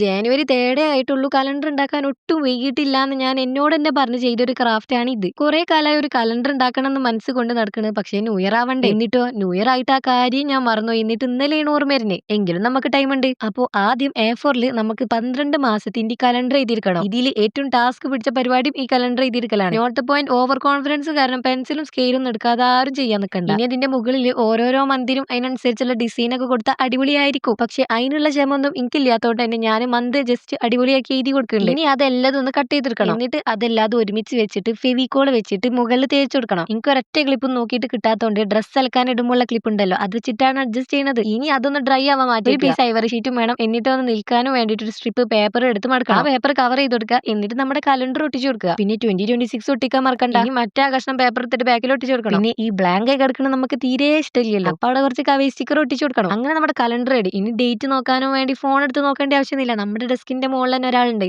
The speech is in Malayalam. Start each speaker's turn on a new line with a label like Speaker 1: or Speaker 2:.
Speaker 1: ജാനുവരി തേടേ ആയിട്ടുള്ളൂ കലണ്ടർ ഉണ്ടാക്കാൻ ഒട്ടും വൈകിട്ടില്ല എന്ന് ഞാൻ എന്നോട് തന്നെ പറഞ്ഞ് ചെയ്തൊരു ക്രാഫ്റ്റ് ആണ് ഇത്. കുറെ കാലമായി ഒരു കലണ്ടർ ഉണ്ടാക്കണം എന്ന് മനസ്സ് കൊണ്ട് നടക്കുന്നത് പക്ഷേ ന്യൂ ഇയർ ആവണ്ടേ? എന്നിട്ടോ? ന്യൂ ഇയർ ആയിട്ട് ആ കാര്യം ഞാൻ മറന്നു എന്നിട്ട് ഇന്നലെയാണ് ഓർമ്മ വരുന്നത് എങ്കിലും നമുക്ക് ടൈം ഉണ്ട്. അപ്പോൾ ആദ്യം എ ഫോറിൽ നമുക്ക് പന്ത്രണ്ട് മാസത്തിന്റെ കലണ്ടർ എഴുതിയിരിക്കണം ഇതിൽ ഏറ്റവും ടാസ്ക് പിടിച്ച പരിപാടിയും ഈ കലണ്ടർ എഴുതിയിരിക്കലാണ് നോട്ട് പോയിന്റ് ഓവർ കോൺഫിഡൻസ് കാരണം പെൻസിലും സ്കെയിലും എടുക്കാതെ ആരും ചെയ്യാൻ നിൽക്കണ്ട. ഇനി അതിന്റെ മുകളിൽ ഓരോരോ മന്ദിരും അതിനനുസരിച്ചുള്ള ഡിസൈനൊക്കെ കൊടുത്താൽ അടിപൊളിയായിരിക്കും. പക്ഷെ അതിനുള്ള ക്ഷമൊന്നും എനിക്കില്ലാത്തോണ്ട് തന്നെ ഞാൻ മന്ത് ജസ്റ്റ് അടിപൊളിയാക്കി എഴുതി കൊടുക്കുന്നുണ്ട്. ഇനി അതെല്ലാം ഒന്ന് കട്ട് ചെയ്തെടുക്കണം എന്നിട്ട് അതെല്ലാം ഒരുമിച്ച് വെച്ചിട്ട് ഫെവിക്കോൾ വെച്ചിട്ട് മുകളിൽ തേച്ച് കൊടുക്കണം. എനിക്ക് ഒരൊറ്റ ക്ലിപ്പ് നോക്കിയിട്ട് കിട്ടാത്തതുകൊണ്ട് ഡ്രസ്സ് അലക്കാൻ ഇടുമ്പോഴുള്ള ക്ലിപ്പ് ഉണ്ടല്ലോ അത് വെച്ചിട്ടാണ് അഡ്ജസ്റ്റ് ചെയ്യുന്നത് ഇനി അതൊന്ന് ഡ്രൈ ആവാൻ മാറ്റി ഒരു പീസ് ഐവർ ഷീറ്റും വേണം. എന്നിട്ട് ഒന്ന് നിൽക്കാനും വേണ്ടിയിട്ട് ഒരു സ്ട്രിപ്പ് പേപ്പർ എടുത്ത് മടക്കണം. ആ പേപ്പർ കവർ ചെയ്ത് കൊടുക്കുക. എന്നിട്ട് നമ്മുടെ കലണ്ടർ ഒട്ടിച്ചു കൊടുക്കുക. പിന്നെ ട്വന്റി ട്വന്റി സിക്സ് ഒട്ടിക്കാൻ മറക്കണ്ട. ഇനി മറ്റേ കഷ്ണം പേപ്പർ എടുത്തിട്ട് ബാക്കിൽ ഒട്ടിച്ചു കൊടുക്കണം. പിന്നെ ഈ ബ്ലാങ്ക് ആയി കിടക്കണം നമുക്ക് തീരെ ഇഷ്ടമില്ലല്ലോ. അപ്പൊ അവിടെ കുറച്ച് കവി സ്റ്റിക്കർ ഒട്ടിച്ചു കൊടുക്കണം. അങ്ങനെ നമ്മുടെ കലണ്ടർ റെഡി ഇനി ഡേറ്റ് നോക്കാനോ വേണ്ടി ഫോൺ എടുത്ത് നോക്കേണ്ട ആവശ്യമില്ല നമ്മുടെ ഡെസ്കിന്റെ മുകളിൽ തന്നെ ഒരാളുണ്ട്.